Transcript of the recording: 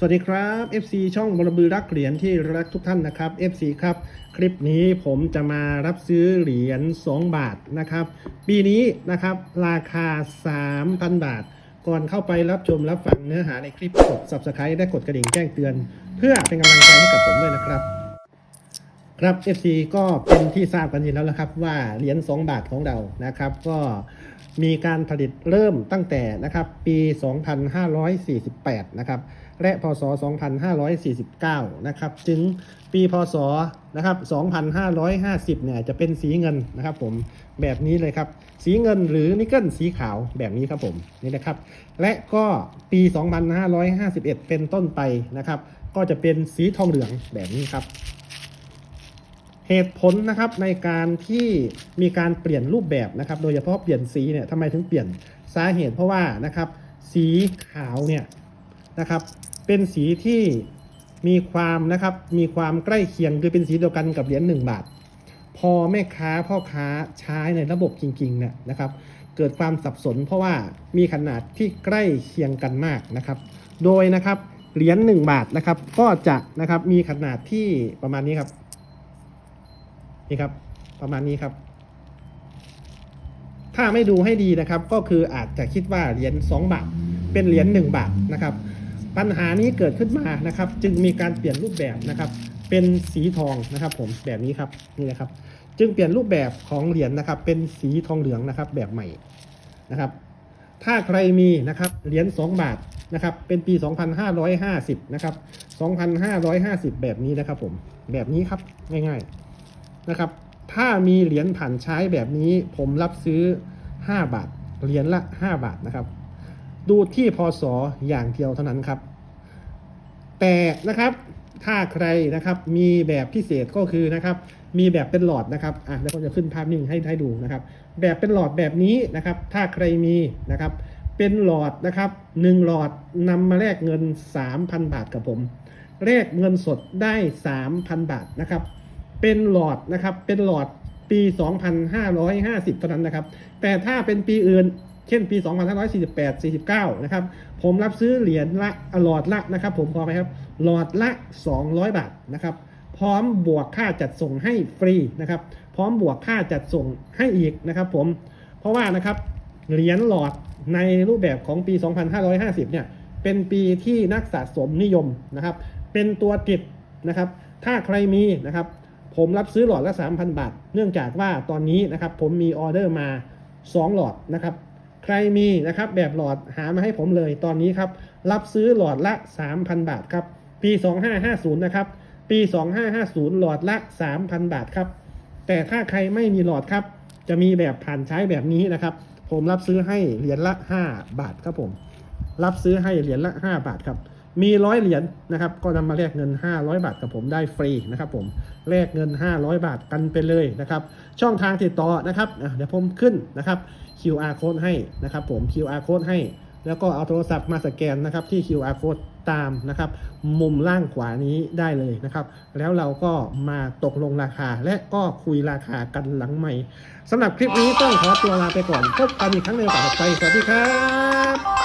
สวัสดีครับ FC ช่องบรบือรักเหรียญที่รักทุกท่านนะครับ FC ครับ คลิปนี้ผมจะมารับซื้อเหรียญ 2 บาทนะครับ ปีนี้นะครับราคา 3,000 บาท ก่อนเข้าไปรับชมรับฟังเนื้อหาในคลิปกด Subscribe และกดกระดิ่งแจ้งเตือน เพื่อเป็นกำลังใจให้กับผมด้วยนะครับ ครับ FC ก็เป็นที่ทราบกันอยู่แล้วนะครับว่าเหรียญ 2 บาทของเรานะครับ ก็มีการผลิตเริ่มตั้งแต่นะครับปี 2548 นะครับ และพศ 2549 นะครับ ถึงปีพศ นะครับ 2550 เนี่ยจะเป็นสีเงินนะครับผม แบบนี้เลยครับ สีเงินหรือนิกเกิลสีขาวแบบนี้ครับผม นี่นะครับ และก็ปี 2551 เป็นต้นไปนะครับ ก็จะเป็นสีทองเหลืองแบบนี้ครับเหตุผลนะครับในการที่มีการเปลี่ยนรูปแบบนะครับ โดยเฉพาะเปลี่ยนสีเนี่ยทำไมถึงเปลี่ยนสาเหตุเพราะว่านะครับ สีขาวเนี่ย นะครับ เป็นสีที่มีความนะครับ มีความใกล้เคียงคือเป็นสีเดียวกันกับเหรียญ1บาท พอแม่ค้าพ่อค้าใช้ในระบบจริงๆเนี่ยนะครับ เกิดความสับสนเพราะว่ามีขนาดที่ใกล้เคียงกันมากนะครับ โดยนะครับเหรียญ1บาทนะครับ ก็จะนะครับมีขนาดที่ประมาณนี้ครับนี่ครับ ประมาณนี้ครับ ถ้าไม่ดูให้ดีนะครับ ก็คืออาจจะคิดว่าเหรียญ2บาท เป็นเหรียญ1บาทนะครับ ปัญหานี้เกิดขึ้นมานะครับ จึงมีการเปลี่ยนรูปแบบนะครับ เป็นสีทองนะครับ ผมแบบนี้ครับนี่นะครับ จึงเปลี่ยนรูปแบบของเหรียญนะครับ เป็นสีทองเหลืองนะครับ แบบใหม่นะครับ ถ้าใครมีนะครับเหรียญ2บาทนะครับ เป็นปี 2550นะครับ2550 แบบนี้นะครับ ผมแบบนี้ครับง่าย ๆนะครับ ถ้ามีเหรียญผ่านใช้แบบนี้ ผมรับซื้อ 5 บาทเหรียญละ 5 บาทนะครับ ดูที่พศอย่างเดียวเท่านั้นครับ แต่นะครับถ้าใครนะครับมีแบบพิเศษก็คือนะครับ มีแบบเป็นหลอดนะครับอะเดี๋ยวผมจะขึ้นภาพนิ่งให้ให้ดูนะครับ แบบเป็นหลอดแบบนี้นะครับ ถ้าใครมีนะครับ เป็นหลอดนะครับหนึ่งหลอดนำมาแลกเงิน 3,000 บาทกับผมแลกเงินสดได้ 3,000 บาทนะครับ เป็นหลอดนะครับเป็นหลอดปี 2550 เท่านั้นนะครับ แต่ถ้าเป็นปีอื่น เช่นปี 2548 49 นะครับ ผมรับซื้อเหรียญละหลอดละนะครับ ผมพอไหมครับ หลอดละ 200 บาทนะครับ พร้อมบวกค่าจัดส่งให้ฟรีนะครับ พร้อมบวกค่าจัดส่งให้อีกนะครับผม เพราะว่านะครับ เหรียญหลอดในรูปแบบของปี 2550 เนี่ย เป็นปีที่นักสะสมนิยมนะครับ เป็นตัวติดนะครับ ถ้าใครมีนะครับ ผมรับซื้อหลอดละ 3,000 บาท เนื่องจากว่าตอนนี้นะครับ ผมมีออเดอร์มา 2 หลอดนะครับ ใครมีนะครับแบบหลอดหามาให้ผมเลยตอนนี้ครับรับซื้อหลอดละ 3,000 บาทครับปี 2550 นะครับ ปี 2550 หลอดละ 3,000 บาทครับ แต่ถ้าใครไม่มีหลอดครับ จะมีแบบผ่านใช้แบบนี้นะครับ ผมรับซื้อให้เหรียญละ 5 บาทครับผม รับซื้อให้เหรียญละ 5 บาทครับ มีร้อยเหรียญนะครับ ก็นำมาแลกเงิน 500 บาทกับผมได้ฟรีนะครับผมแลกเงิน 500 บาทกันไปเลยนะครับ ช่องทางติดต่อนะครับเดี๋ยวผมขึ้นนะครับ QR code ให้นะครับ ผม QR code ให้ แล้วก็เอาโทรศัพท์มาสแกนนะครับที่ QR code ตามนะครับมุมล่างขวานี้ได้เลยนะครับ แล้วเราก็มาตกลงราคาและก็คุยราคากันหลังใหม่สำหรับคลิปนี้ต้องขอตัวลาไปก่อนพบกันอีกครั้งในโอกาสต่อไปสวัสดีครับ